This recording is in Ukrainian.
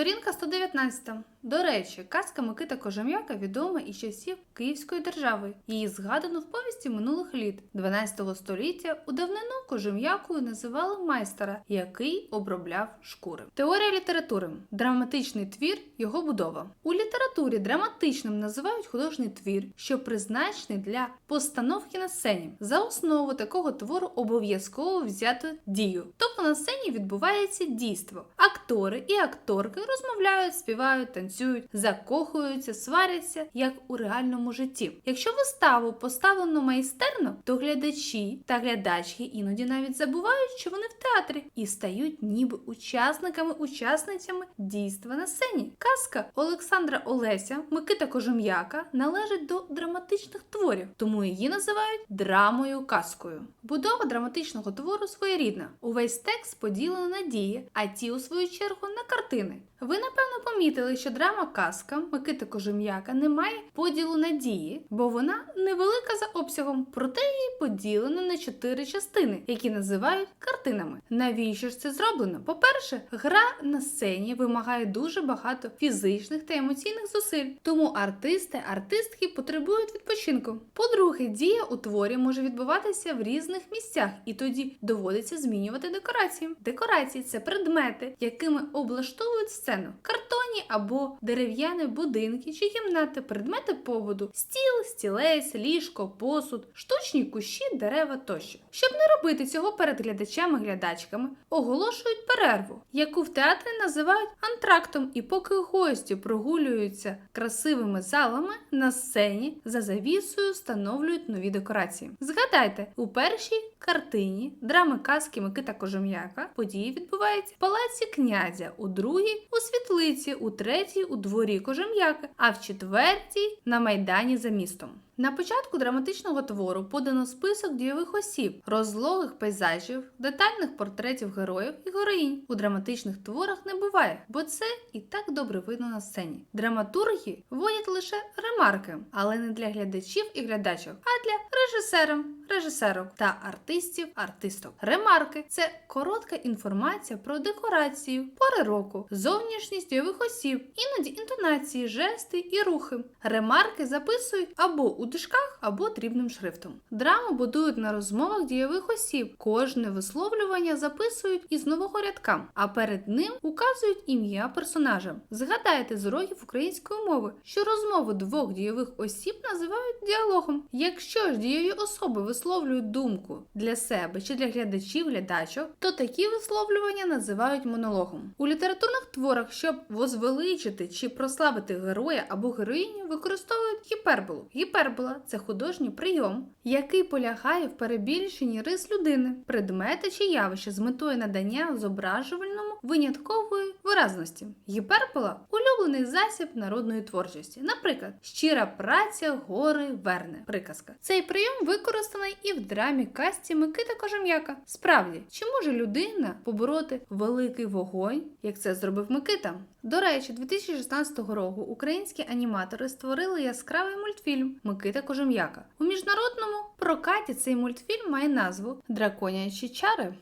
Сторінка 119. До речі, казка Микита Кожем'яка відома із часів Київської держави. Її згадано в повісті минулих літ 12 століття. У давнину Кожем'якою називали майстера, який обробляв шкури. Теорія літератури. Драматичний твір, його будова. У літературі драматичним називають художній твір, що призначений для постановки на сцені. За основу такого твору обов'язково взято дію. Тобто на сцені відбувається дійство. Актори і акторки розмовляють, співають, танцюють, закохуються, сваряться, як у реальному житті. Якщо виставу поставлено майстерно, то глядачі та глядачки іноді навіть забувають, що вони в театрі, і стають ніби учасниками, учасницями дійства на сцені. Казка Олександра Олеся, Микита Кожем'яка належить до драматичних творів, тому її називають драмою казкою. Будова драматичного твору своєрідна. Увесь текст поділено на дії, а ті, у свою чергу, на картини. Ви напевно помітили, що драма казка Микити Кожем'яка не має поділу на дії, бо вона невелика за обсягом, проте її поділено на чотири частини, які називають картинами. Навіщо ж це зроблено? По-перше, гра на сцені вимагає дуже багато фізичних та емоційних зусиль, тому артисти, артистки потребують відпочинку. По-друге, дія у творі може відбуватися в різних місцях, і тоді доводиться змінювати декорації. Декорації це предмети, якими облаштовують сцену, картонні або дерев'яні будинки чи кімнати, предмети побуду, стіл, стілець, ліжко, посуд, штучні кущі, дерева тощо. Щоб не робити цього перед глядачами-глядачками, оголошують перерву, яку в театрі називають антрактом. І поки гості прогулюються красивими залами, на сцені за завісою встановлюють нові декорації. Згадайте, у першій картині драми казки Микита Кожем'яка події відбуваються в палаці князя, у другій у світлиці, у третій у дворі Кожем'яка, а в четвертій на майдані за містом. На початку драматичного твору подано список дійових осіб, розлогих пейзажів, детальних портретів героїв і героїнь. У драматичних творах не буває, бо це і так добре видно на сцені. Драматурги вводять лише ремарки, але не для глядачів і глядачів, а для режисера, режисерок та артистів, артисток. Ремарки це коротка інформація про декорацію, пори року, зовнішність дійових осіб, іноді інтонації, жести і рухи. Ремарки записують або у дужках, або дрібним шрифтом. Драму будують на розмовах дійових осіб. Кожне висловлювання записують із нового рядка, а перед ним указують ім'я персонажа. Згадайте з уроків української мови, що розмову двох дійових осіб називають діалогом. Якщо ж дієві особи висловлюють думку для себе чи для глядачів глядачок, то такі висловлювання називають монологом. У літературних творах, щоб возвеличити чи прославити героя або героїню, використовують гіперболу. Гіпербола це художній прийом, який полягає в перебільшенні рис людини, предмети чи явища з метою надання зображувальному виняткової виразності. Гіпербола улюблений засіб народної творчості. Наприклад, щира праця гори верне. Приказка. Цей прийом використаний і в драмі касті Микита Кожем'яка. Справді, чи може людина побороти великий вогонь, як це зробив Микита? До речі, 2016 року українські аніматори створили яскравий мультфільм Микита Кожем'яка. У міжнародному прокаті цей мультфільм має назву Драконячі чари.